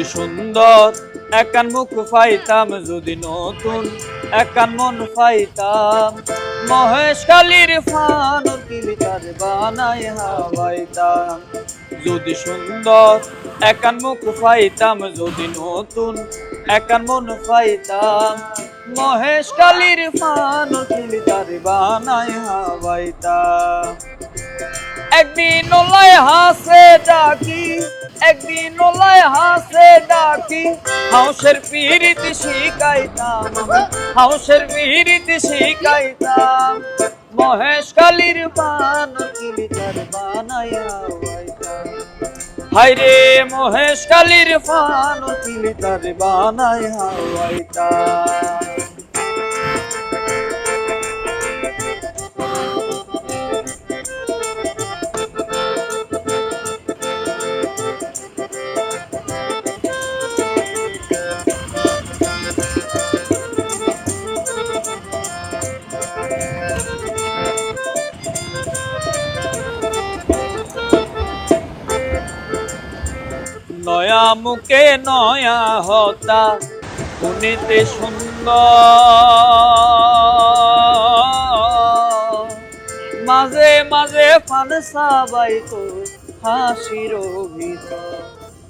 যদি সুন্দর, একান মুখ পাইতাম যদি নতুন, একান মন পাইতাম। মহেশ কালীর ফানুর কিলিতার বানাই হাওয়াইতাম। যদি সুন্দর, একান মুখ পাইতাম যদি নতুন, একান মন পাইতাম। মহেশ কালীর ফানুর কিলিতার বানাই হাওয়াইতাম। একদিন ওলাই হাসে ডাকি, একদিন ওলাই হাসে ডাকি। হাউসের পিরিত শিখাইতাম আমি হাউসের পিরিত শিখাইতাম মহেশ কালীর পান কিলিতার বানাইয়া হইতাম হাইরে মহেশ কালীর পান কিলিতার বানাইয়া নয়া মুখে নয়া হতা শুনিতে সুন্দর। মাঝে মাঝে পান সাবাই তো হাসির ভিতর